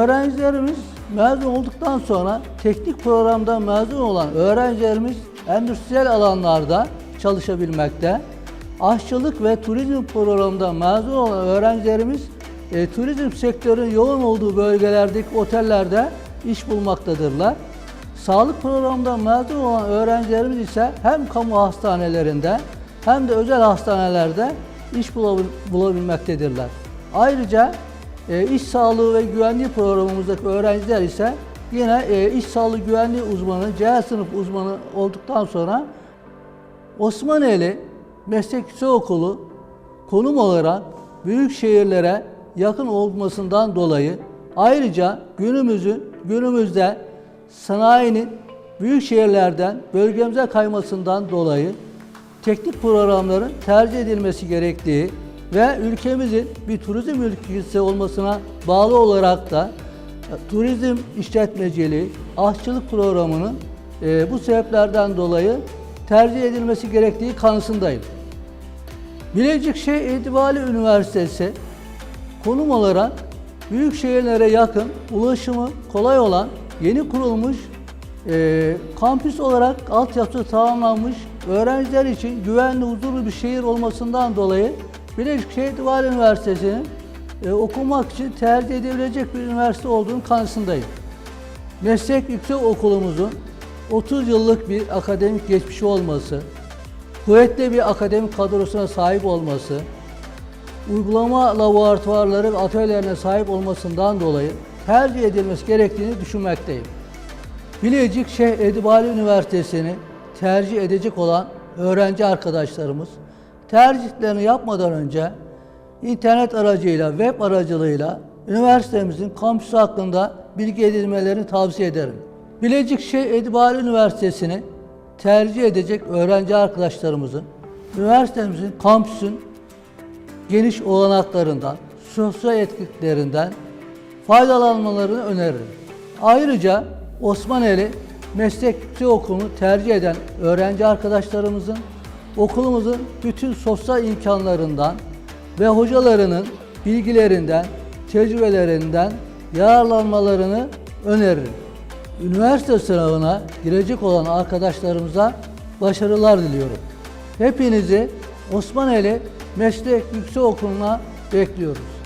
Öğrencilerimiz mezun olduktan sonra teknik programdan mezun olan öğrencilerimiz endüstriyel alanlarda çalışabilmekte. Aşçılık ve turizm programından mezun olan öğrencilerimiz e, turizm sektörünün yoğun olduğu bölgelerdeki otellerde iş bulmaktadırlar. Sağlık programından mezun olan öğrencilerimiz ise hem kamu hastanelerinde hem de özel hastanelerde iş bulabil- bulabilmektedirler. Ayrıca e, iş sağlığı ve güvenliği programımızdaki öğrenciler ise yine e, iş sağlığı güvenliği uzmanı, C sınıf uzmanı olduktan sonra Osmaneli Meslek Yüksekokulu konum olarak büyük şehirlere yakın olmasından dolayı ayrıca günümüzün günümüzde sanayinin büyük şehirlerden bölgemize kaymasından dolayı teknik programların tercih edilmesi gerektiği ve ülkemizin bir turizm ülkesi olmasına bağlı olarak da e, turizm işletmeciliği, aşçılık programının e, bu sebeplerden dolayı tercih edilmesi gerektiği kanısındayım. Bilecik Şehir Edibali Üniversitesi konum olarak büyük şehirlere yakın, ulaşımı kolay olan yeni kurulmuş e, kampüs olarak altyapısı tamamlanmış öğrenciler için güvenli, huzurlu bir şehir olmasından dolayı Bilecik Şehir Edibali Üniversitesi'nin e, okumak için tercih edilebilecek bir üniversite olduğunu kanısındayım. Meslek yüksek okulumuzun 30 yıllık bir akademik geçmişi olması, kuvvetli bir akademik kadrosuna sahip olması, uygulama laboratuvarları ve atölyelerine sahip olmasından dolayı tercih edilmesi gerektiğini düşünmekteyim. Bilecik Şeyh Edibali Üniversitesi'ni tercih edecek olan öğrenci arkadaşlarımız tercihlerini yapmadan önce internet aracıyla, web aracılığıyla üniversitemizin kampüsü hakkında bilgi edinmelerini tavsiye ederim. Bilecik Şeyh Edibali Üniversitesi'ni tercih edecek öğrenci arkadaşlarımızın üniversitemizin kampüsün geniş olanaklarından, sosyal etkinliklerinden faydalanmalarını öneririm. Ayrıca Osmaneli Meslek Yüksekokulu'nu tercih eden öğrenci arkadaşlarımızın okulumuzun bütün sosyal imkanlarından ve hocalarının bilgilerinden, tecrübelerinden yararlanmalarını öneririm. Üniversite sınavına girecek olan arkadaşlarımıza başarılar diliyorum. Hepinizi Osmaneli Meslek Yüksekokulu'na bekliyoruz.